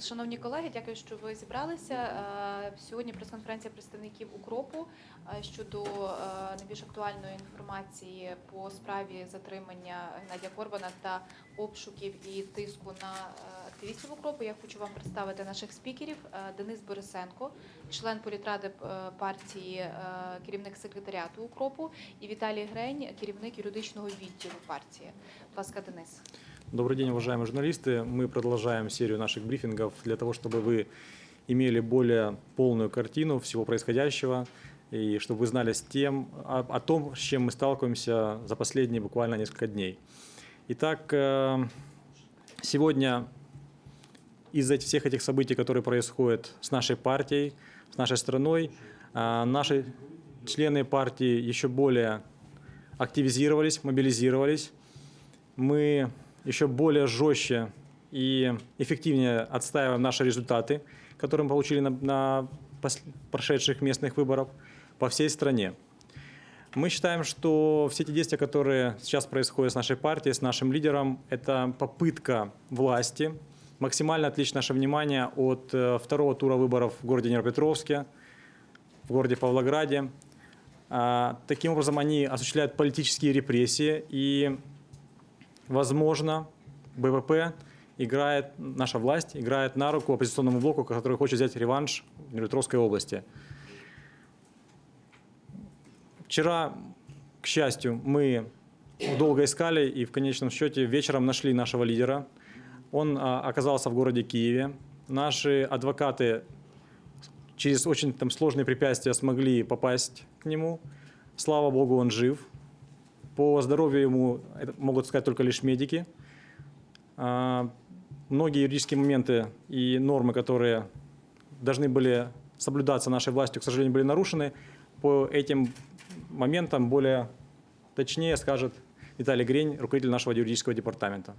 Шановні колеги, дякую, що ви зібралися. Е, Сьогодні прес-конференція представників укропу е, щодо е, найбільш актуальної інформації по справі затримання Геннадія Корбана та обшуків і тиску на активістів укропу. Я хочу вам представити наших спікерів. Денис Борисенко, член політради партії, керівник секретаріату укропу, і Віталій Грень, керівник юридичного відділу партії. Будь ласка, Денис. Добрый день, уважаемые журналисты. Мы продолжаем серию наших брифингов для того, чтобы вы имели более полную картину всего происходящего и чтобы вы знали с тем, о, о том, с чем мы сталкиваемся за последние буквально несколько дней. Итак, э, сегодня из-за всех этих событий, которые происходят с нашей партией, с нашей страной, а, наши члены партии еще более активизировались, мобилизировались. Мы еще более жестче и эффективнее отстаиваем наши результаты, которые мы получили на, на прошедших местных выборах по всей стране. Мы считаем, что все эти действия, которые сейчас происходят с нашей партией, с нашим лидером, это попытка власти максимально отвлечь наше внимание от э, второго тура выборов в городе Днепропетровске, в городе Павлограде. А, Таким образом, они осуществляют политические репрессии и возможно, БВП играет, наша власть играет на руку оппозиционному блоку, который хочет взять реванш в Днепропетровской области. Вчера, к счастью, мы долго искали и в конечном счете вечером нашли нашего лидера. Он а, оказался в городе Киеве. Наши адвокаты через очень там, сложные препятствия смогли попасть к нему. Слава богу, он жив. По здоровью ему это могут сказать только лишь медики. А, Многие юридические моменты и нормы, которые должны были соблюдаться нашей властью, к сожалению, были нарушены. По этим моментам более точнее скажет Виталий Грень, руководитель нашего юридического департамента.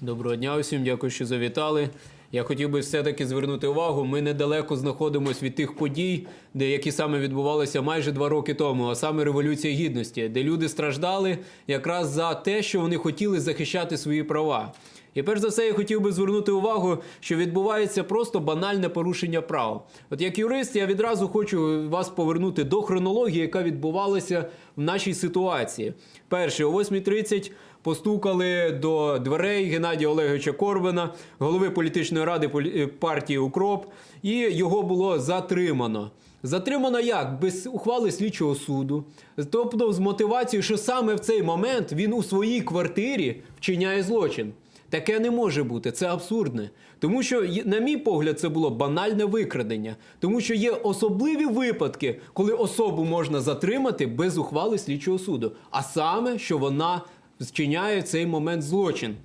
Доброго дня усім, дякую, що завітали. Я хотів би все-таки звернути увагу. Ми недалеко знаходимося від тих подій, де які саме відбувалися майже два роки тому, а саме Революція Гідності, де люди страждали якраз за те, що вони хотіли захищати свої права. І перш за все, я хотів би звернути увагу, що відбувається просто банальне порушення прав. От як юрист, я відразу хочу вас повернути до хронології, яка відбувалася в нашій ситуації. Перше, о 8.30 постукали до дверей Геннадія Олеговича Корбина, голови політичної ради е, партії Укроп, і його було затримано. Затримано як? Без ухвали слідчого суду. Тобто з мотивацією, що саме в цей момент він у своїй квартирі вчиняє злочин. Таке не може бути, це абсурдне. Тому що, на мій погляд, це було банальне викрадення. Тому що є особливі випадки, коли особу можна затримати без ухвали слідчого суду. А саме, що вона вчиняє цей момент злочин.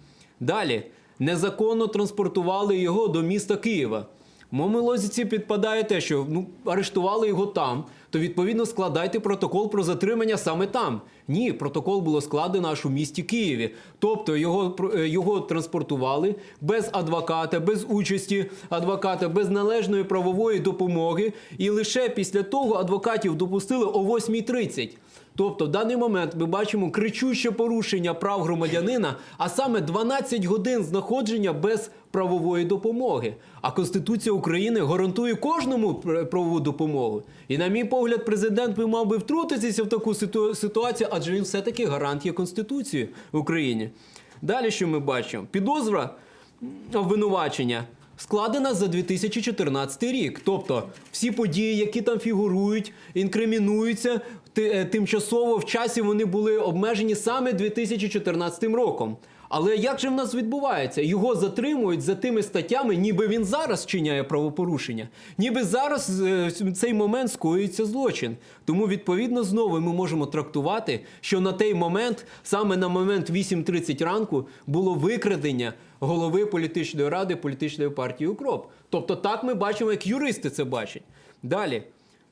Далі незаконно транспортували його до міста Києва. Моєму лозіці підпадає те, що ну, арештували його там, то відповідно складайте протокол про затримання саме там. Ні, протокол було складено аж у місті Києві. Тобто його, е, його транспортували без адвоката, без участі адвоката, без належної правової допомоги. І лише після того адвокатів допустили о 8.30. Тобто, в даний момент ми бачимо кричуще порушення прав громадянина, а саме 12 годин знаходження без правової допомоги. А Конституція України гарантує кожному правову допомогу. І, на мій погляд, президент би мав би втрутитися в таку ситу- ситуацію, адже він все-таки гарант є Конституції в Україні. Далі, що ми бачимо? Підозра обвинувачення складена за 2014 рік. Тобто всі події, які там фігурують, інкримінуються, тимчасово в часі вони були обмежені саме 2014 роком. Але як же в нас відбувається? Його затримують за тими статтями, ніби він зараз вчиняє правопорушення, ніби зараз е, в цей момент скоюється злочин. Тому відповідно знову ми можемо трактувати, що на той момент, саме на момент 8.30 ранку, було викрадення голови політичної ради політичної партії Укроп. Тобто, так ми бачимо, як юристи це бачать. Далі,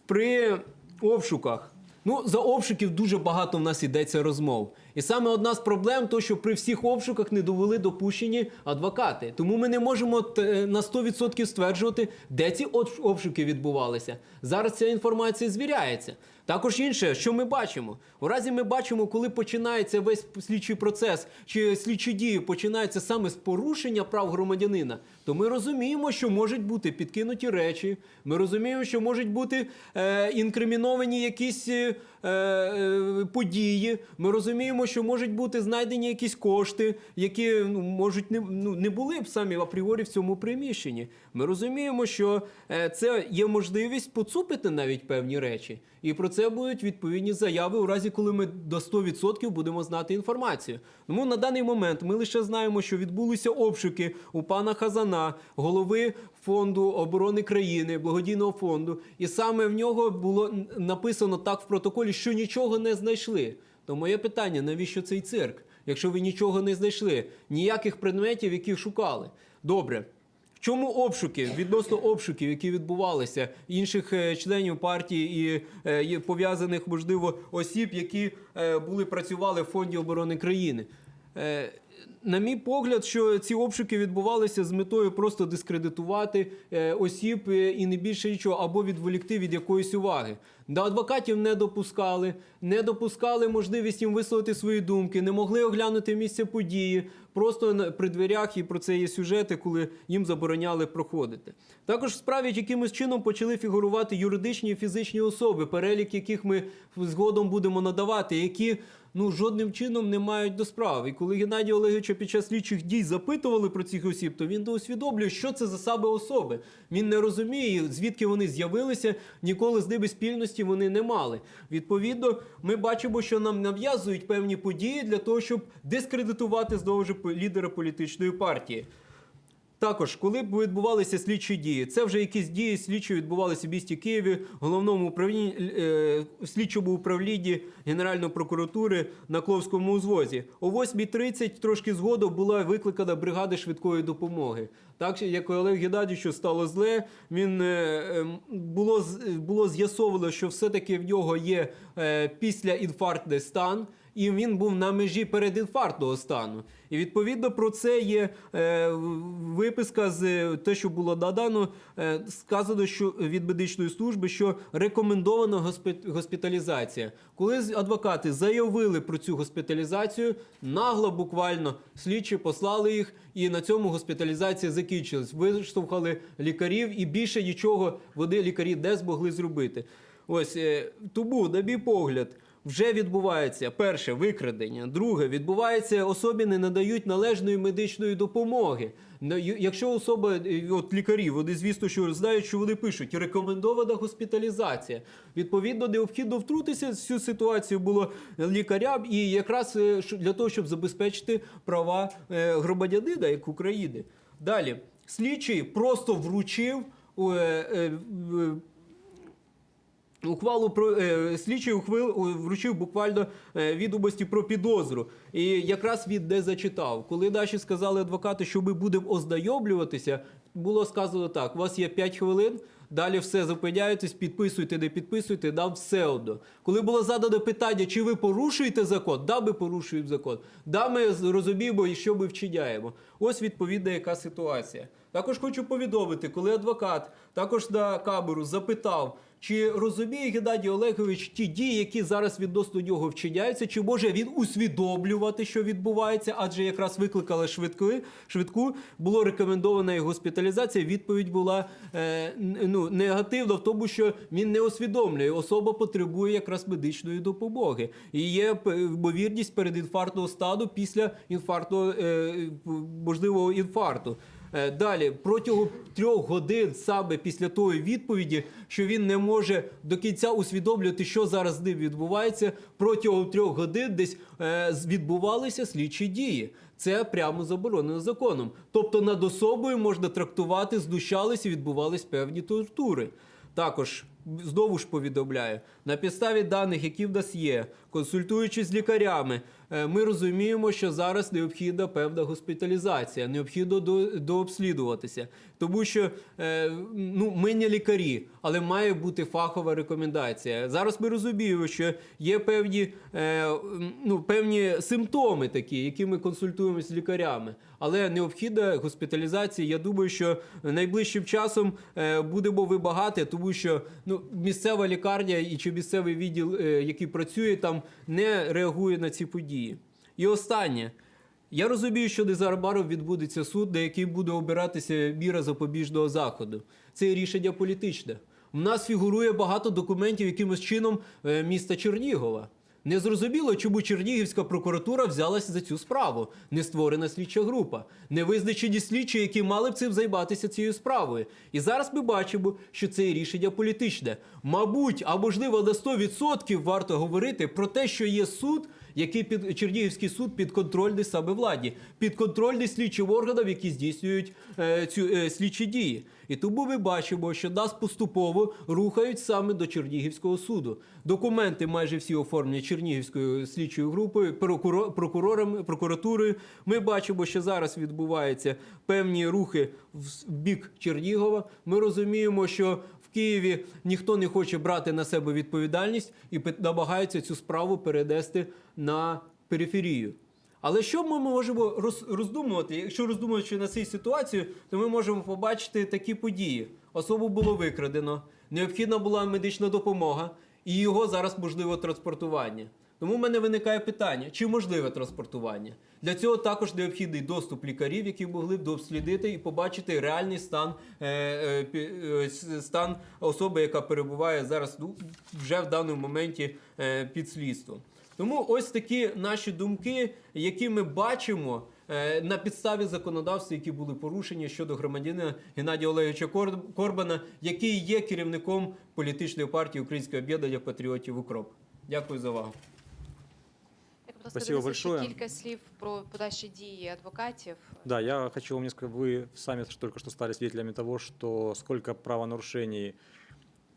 при обшуках Ну, за обшуків дуже багато в нас йдеться розмов. І саме одна з проблем, то що при всіх обшуках не довели допущені адвокати. Тому ми не можемо на 100% стверджувати, де ці обшуки відбувалися. Зараз ця інформація звіряється. Також інше, що ми бачимо, у разі ми бачимо, коли починається весь слідчий процес чи слідчі дії починаються саме з порушення прав громадянина, то ми розуміємо, що можуть бути підкинуті речі. Ми розуміємо, що можуть бути е, інкриміновані якісь е, е, події. Ми розуміємо, що можуть бути знайдені якісь кошти, які ну, можуть не, ну, не були б самі апріорі в цьому приміщенні. Ми розуміємо, що е, це є можливість поцупити навіть певні речі. І про це будуть відповідні заяви у разі, коли ми до 100% будемо знати інформацію. Тому на даний момент ми лише знаємо, що відбулися обшуки у пана Хазана, голови фонду оборони країни, благодійного фонду, і саме в нього було написано так в протоколі, що нічого не знайшли. То моє питання: навіщо цей цирк? Якщо ви нічого не знайшли, ніяких предметів, які шукали. Добре. Чому обшуки відносно обшуків, які відбувалися інших е, членів партії і е, пов'язаних, можливо, осіб, які е, були працювали в фонді оборони країни? На мій погляд, що ці обшуки відбувалися з метою просто дискредитувати е, осіб е, і не більше нічого, або відволікти від якоїсь уваги. До адвокатів не допускали, не допускали можливість їм висловити свої думки, не могли оглянути місце події. Просто при дверях і про це є сюжети, коли їм забороняли проходити. Також в справі якимось чином почали фігурувати юридичні і фізичні особи, перелік яких ми згодом будемо надавати, які ну жодним чином не мають до справи. І коли Геннадія Олеговича під час слідчих дій запитували про цих осіб, то він усвідомлює, що це за саме особи. Він не розуміє, звідки вони з'явилися, ніколи з ними спільності вони не мали. Відповідно, ми бачимо, що нам нав'язують певні події для того, щоб дискредитувати знову ж лідера політичної партії. Також, коли б відбувалися слідчі дії, це вже якісь дії слідчі відбувалися в місті Києві, головному управлінні е, слідчому управлінні Генеральної прокуратури на Кловському узвозі. О 8.30 трошки згодом була викликана бригада швидкої допомоги. Так як Олег Геннадійовичу стало зле, він е, ем, було було з'ясовано, що все-таки в нього є е, післяінфарктний стан. І він був на межі передінфарктного стану. І відповідно про це є е, виписка з е, те, що було надано, е, сказано, що від медичної служби, що рекомендована госпі- госпіталізація. Коли адвокати заявили про цю госпіталізацію, нагло буквально слідчі послали їх, і на цьому госпіталізація закінчилась. Виштовхали лікарів, і більше нічого вони лікарі не змогли зробити. Ось е, тому, на мій погляд. Вже відбувається перше викрадення, друге відбувається особі не надають належної медичної допомоги. Якщо особа, е, от лікарі, вони звісно, що знають, що вони пишуть рекомендована госпіталізація. Відповідно, необхідно втрутитися в цю ситуацію було лікарям, і якраз е, для того, щоб забезпечити права е, громадянина як України. Далі слідчий просто вручив. Ухвалу про е, слідчий ухвил вручив буквально е, відомості про підозру, і якраз він не зачитав. Коли наші сказали адвокати, що ми будемо ознайомлюватися, було сказано так: у вас є 5 хвилин. Далі все зупиняєтесь, підписуйте, не підписуйте, нам все одно. Коли було задано питання, чи ви порушуєте закон, да, ми порушуємо закон. Да, ми розуміємо, і що ми вчиняємо. Ось відповідна яка ситуація. Також хочу повідомити, коли адвокат також на камеру запитав, чи розуміє Геннадій Олегович ті дії, які зараз відносно нього вчиняються, чи може він усвідомлювати, що відбувається, адже якраз викликали швидку, швидку, було рекомендована його госпіталізація. Відповідь була е, ну, негативна в тому, що він не усвідомлює. Особа потребує якраз медичної допомоги. І є ймовірність передінфарктного стану після інфарктного, е, можливого інфаркту. Е, Далі, протягом трьох годин, саме після тої відповіді, що він не може до кінця усвідомлювати, що зараз з ним відбувається, протягом трьох годин десь е, відбувалися слідчі дії. Це прямо заборонено законом. Тобто над особою можна трактувати, знущалися, відбувались певні тортури. Також знову ж повідомляю, на підставі даних, які в нас є, консультуючись з лікарями, ми розуміємо, що зараз необхідна певна госпіталізація, необхідно до, дообслідуватися. Тому що е, ну, ми не лікарі, але має бути фахова рекомендація. Зараз ми розуміємо, що є певні, е, ну, певні симптоми такі, які ми консультуємося з лікарями. Але необхідна госпіталізація. Я думаю, що найближчим часом е, будемо вибагати, тому що ну, місцева лікарня і чи місцевий відділ, е, який працює там, не реагує на ці події. І останнє. Я розумію, що незабаром відбудеться суд, на який буде обиратися міра запобіжного заходу. Це рішення політичне. У нас фігурує багато документів якимось чином е, міста Чернігова. Незрозуміло, чому Чернігівська прокуратура взялася за цю справу. Не створена слідча група, не визначені слідчі, які мали б цим займатися цією справою. І зараз ми бачимо, що це рішення політичне. Мабуть, а можливо на 100% варто говорити про те, що є суд, який під Чернігівський суд підконтрольний саме владі, підконтрольний слідчим органам, які здійснюють е, цю е, слідчі дії. І тому ми бачимо, що нас поступово рухають саме до Чернігівського суду. Документи майже всі оформлені Чернігівською слідчою групою, прокуро- прокурорами, прокуратурою. Ми бачимо, що зараз відбуваються певні рухи в бік Чернігова. Ми розуміємо, що Києві ніхто не хоче брати на себе відповідальність і намагаються цю справу перенести на периферію. Але що ми можемо роздумувати? Якщо роздумуючи на цій ситуації, то ми можемо побачити такі події. Особу було викрадено, необхідна була медична допомога, і його зараз можливо транспортування. Тому в мене виникає питання: чи можливе транспортування? Для цього також необхідний доступ лікарів, які могли б дообслідити і побачити реальний стан, е, е, е, стан особи, яка перебуває зараз ну, вже в даному моменті під слідством. Тому ось такі наші думки, які ми бачимо на підставі законодавства, які були порушені щодо громадянина Геннадія Олеговича Корбана, який є керівником політичної партії Українське об'єднання патріотів Укроп. Дякую за увагу. Як, будь ласка, Спасибо дивіться, ще большое. кілька слів про подальші дії адвокатів. Да, я хочу вам несколько... Вы сами только что стали свидетелями того, что сколько правонарушений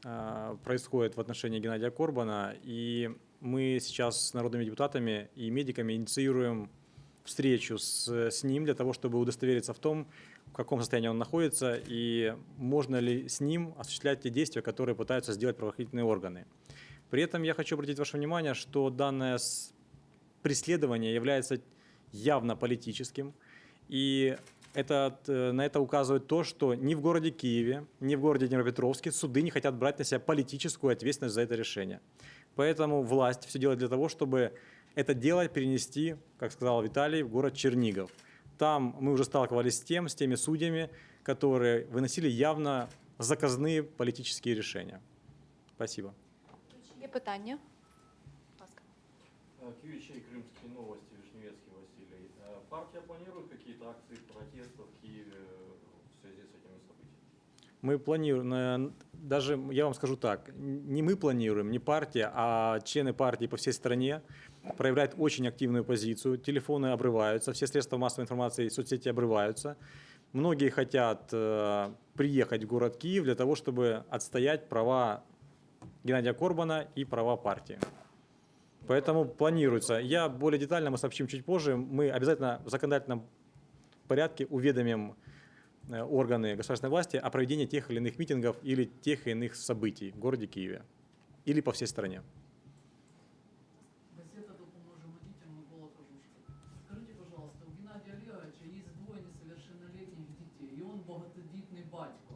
а, происходит в отношении Геннадия Корбана. И мы сейчас с народными депутатами и медиками инициируем встречу с, с ним для того, чтобы удостовериться в том, в каком состоянии он находится и можно ли с ним осуществлять те действия, которые пытаются сделать правоохранительные органы. При этом я хочу обратить ваше внимание, что данное с- преследование является явно политическим. И это, э, на это указывает то, что ни в городе Киеве, ни в городе Днепропетровске суды не хотят брать на себя политическую ответственность за это решение. Поэтому власть все делает для того, чтобы это дело перенести, как сказал Виталий, в город Чернигов. Там мы уже сталкивались с тем, с теми судьями, которые выносили явно заказные политические решения. Спасибо. Є питання? Ласка. Киевичей, Крымские новости, Вишневецкий Василий. Э, Партия планирует какие-то акции протеста в Киеве в связи с этими событиями? Мы планируем, э, даже я вам скажу так, не мы планируем, не партия, а члены партии по всей стране проявляют очень активную позицию. Телефоны обрываются, все средства массовой информации, соцсети обрываются. Многие хотят э, приехать в город Киев для того, чтобы отстоять права Геннадия Корбана и права партии. Поэтому планируется. Я более детально мы сообщим чуть позже. Мы обязательно в законодательном порядке уведомим э, органы государственной власти о проведении тех или иных митингов или тех или иных событий в городе Киеве или по всей стране. Газета «Допоможемо дітям» Микола Кожушка. Скажите, пожалуйста, у Геннадия Олеговича есть двое несовершеннолетних детей, и он багатодітний батько.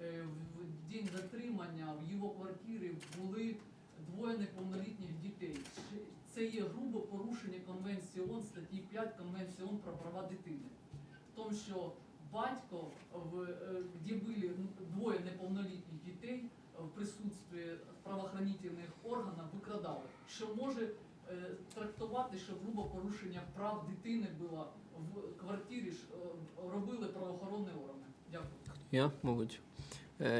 Е, В день затримання в його квартирі були двоє неповнолітніх дітей. Це є грубе порушення Конвенції ООН, статті 5 Конвенції ООН про права дитини. В тому, що батько, е, де були двоє неповнолітніх дітей, е, в присутстві правоохранительних органів викрадали, що може е, трактувати, що грубе порушення прав дитини було в квартирі, робили правоохоронні органи. Дякую. Я, мабуть.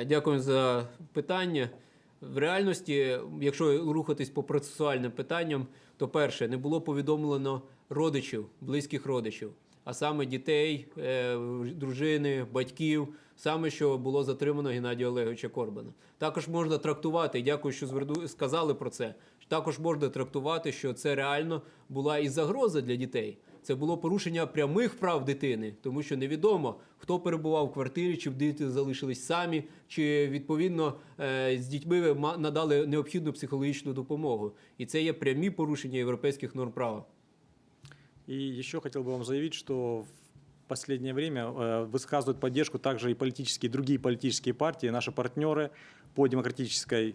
Дякую за питання. В реальності, якщо рухатись по процесуальним питанням, то перше, не було повідомлено родичів, близьких родичів, а саме дітей, е, дружини, батьків. саме що було затримано Геннадія Олеговича Корбана. Також можна трактувати, дякую, що зверну, сказали про це. Також можна трактувати, що це реально була і загроза для дітей Це було порушення прямих прав дитини, тому що невідомо, хто перебував в квартирі, чи діти залишились самі, чи відповідно е, з дітьми ма- надали необхідну психологічну допомогу. І це є прямі порушення європейських норм права. И еще хотел бы вам заявить, что в последнее время э, высказывают поддержку также и политические, другие политические партии, наши партнеры по демократической э,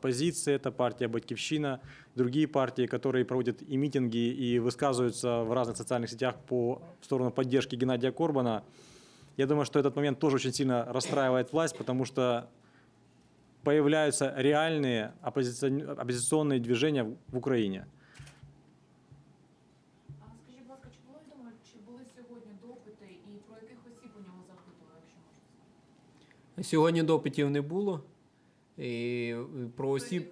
позиции. Это партия «Батькивщина», другие партии, которые проводят и митинги, и высказываются в разных социальных сетях по в сторону поддержки Геннадия Корбана. Я думаю, что этот момент тоже очень сильно расстраивает власть, потому что появляются реальные оппозицион- оппозиционные движения в- в Украине. А скажіть, будь ласка, чи було відомо, чи були сьогодні допити і про яких осіб у нього запитували, якщо можна сказати? Сьогодні допитів не було. І е, про осіб.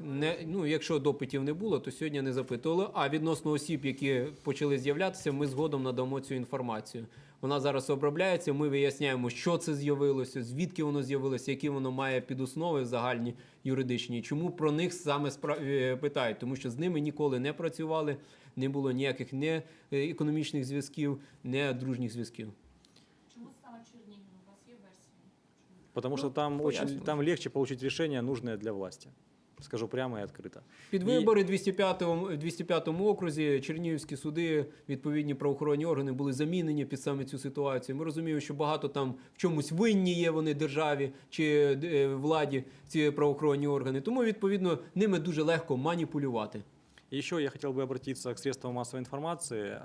Не, ну, якщо допитів не було, то сьогодні не запитували. А відносно осіб, які почали з'являтися, ми згодом надамо цю інформацію. Вона зараз обробляється. Ми виясняємо, що це з'явилося, звідки воно з'явилося, які воно має підоснови загальні юридичні. Чому про них саме спра- е, питають? Тому що з ними ніколи не працювали, не було ніяких не е, економічних зв'язків, не дружніх зв'язків. Чому саме Чернігів? У вас є версії? Чому? Потому Ну, что там очень там легче получить решение, нужное для власти. Скажу прямо и открыто. Під І- вибори 205 205 окрузі Чернігівські суди, відповідні правоохоронні органи були замінені під саме цю ситуацію. Ми розуміємо, що багато там в чомусь винні є вони державі чи е, владі ці правоохоронні органи. Тому відповідно ними дуже легко маніпулювати. И еще я хотел бы обратиться к средствам массовой информации.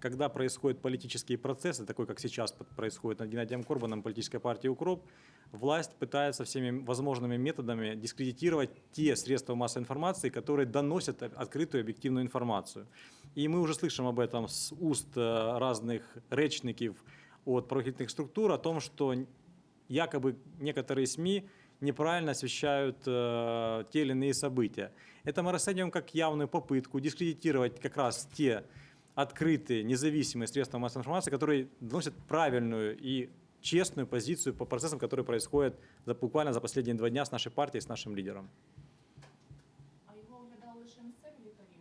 Когда происходят политические процессы, такой как сейчас происходит над Геннадием Корбаном, политической партии «Укроп», власть пытается всеми возможными методами дискредитировать те средства массовой информации, которые доносят открытую объективную информацию. И мы уже слышим об этом с уст э, разных речников от правоохранительных структур о том, что якобы некоторые СМИ неправильно освещают э, те или иные события. Это мы расцениваем как явную попытку дискредитировать как раз те открытые, независимые средства массовой информации, которые доносят правильную и честную позицию по процессам, которые происходят за, буквально за последние два дня с нашей партией, с нашим лидером. А його оглядали лише місцеві лікарі?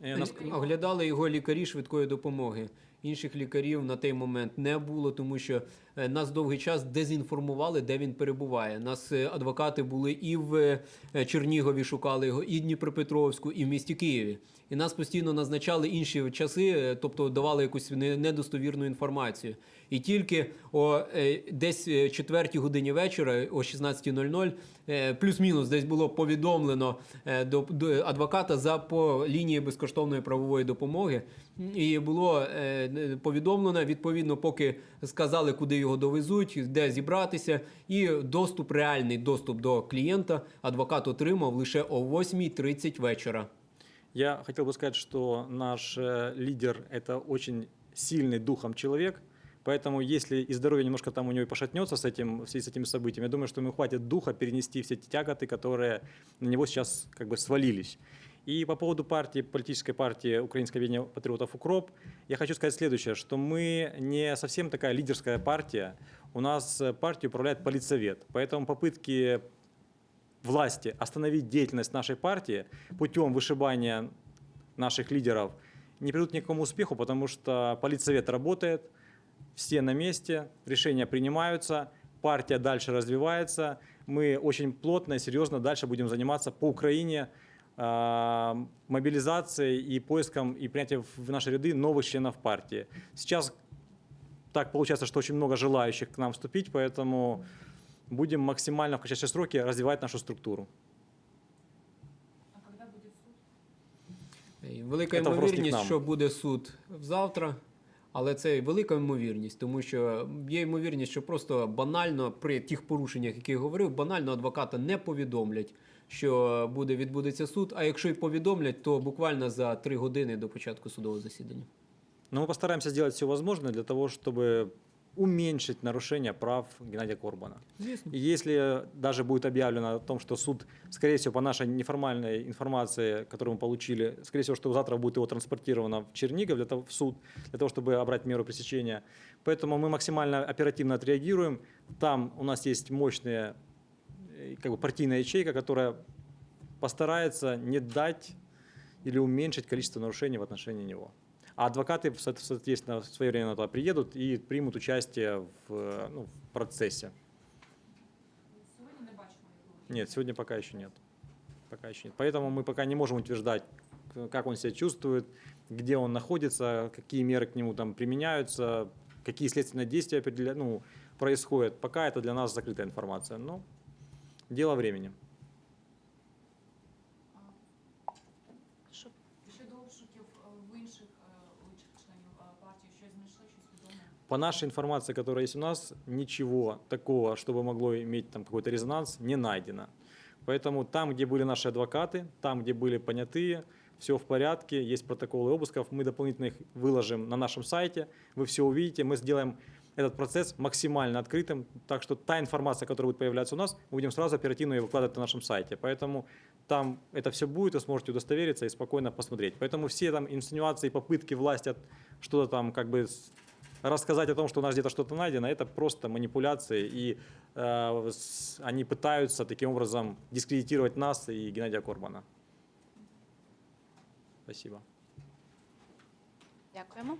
Ну, Э, нас- Оглядали його лікарі швидкої допомоги. Інших лікарів на той момент не було, тому що е, нас довгий час дезінформували, де він перебуває. Нас е, адвокати були і в е, Чернігові, шукали його, і Дніпропетровську, і в місті Києві. І нас постійно назначали інші часи, тобто давали якусь недостовірну інформацію. І тільки о е, десь е, четвертій годині вечора, о 16.00, е, плюс-мінус десь було повідомлено е, до, до адвоката за по лінії безкоштовної правової допомоги. І було е, повідомлено відповідно, поки сказали, куди його довезуть, де зібратися. І доступ, реальний доступ до клієнта адвокат отримав лише о 8.30 вечора. Я хотел бы сказать, что наш э, лидер – это очень сильный духом человек, поэтому если и здоровье немножко там у него и пошатнется с этим, с этими событиями, я думаю, что ему хватит духа перенести все те тяготы, которые на него сейчас как бы свалились. И по поводу партии, политической партии Украинское объединение патриотов «Укроп», я хочу сказать следующее, что мы не совсем такая лидерская партия. У нас партией управляет политсовет, поэтому попытки власти остановить деятельность нашей партии путем вышибания наших лидеров не придут ни к какому успеху, потому что политсовет работает, все на месте, решения принимаются, партия дальше развивается. Мы очень плотно и серьезно дальше будем заниматься по Украине а, мобилизацией и поиском и принятием в наши ряды новых членов партии. Сейчас так получается, что очень много желающих к нам вступить, поэтому будем максимально в кратчайшие сроки развивать нашу структуру. а коли буде суд? І Велика Це вопрос не к ймовірність, нам. що буде суд завтра, Але це велика ймовірність, тому що є ймовірність, що просто банально при тих порушеннях, які я говорив, банально адвоката не повідомлять, що буде відбудеться суд. А якщо й повідомлять, то буквально за три години до початку судового засідання. Но мы постараемся сделать все возможное для того, чтобы уменьшить нарушение прав Геннадия Корбана. Звісно. И если даже будет объявлено о том, что суд, скорее всего, по нашей неформальной информации, которую мы получили, скорее всего, что завтра будет его транспортировано в Чернигов для того, в суд, для того, чтобы обрать меру пресечения. Поэтому мы максимально оперативно отреагируем. Там у нас есть мощная э, как бы партийная ячейка, которая постарается не дать или уменьшить количество нарушений в отношении него. А адвокаты, со- соответственно, своевременно туда приедут и примут участие в, ну, в процессе. Не бачимо. Нет, сегодня пока еще нет. Пока еще нет. Поэтому мы пока не можем утверждать, как он себя чувствует, где он находится, какие меры к нему там применяются, какие следственные действия ну, происходят. Пока это для нас закрытая информация. Но дело времени. По нашей информации, которая есть у нас, ничего такого, чтобы могло иметь там какой-то резонанс, не найдено. Поэтому там, где были наши адвокаты, там, где были понятые, все в порядке, есть протоколы обысков, мы дополнительно их выложим на нашем сайте, вы все увидите, мы сделаем этот процесс максимально открытым, так что та информация, которая будет появляться у нас, мы будем сразу оперативно ее выкладывать на нашем сайте. Поэтому там это все будет, вы сможете удостовериться и спокойно посмотреть. Поэтому все там инсинуации, попытки власти от- что-то там как бы рассказать о том, что у нас где-то что-то найдено, это просто манипуляции, и э, с- они пытаются таким образом дискредитировать нас и Геннадия Корбана. Спасибо. Дякуємо.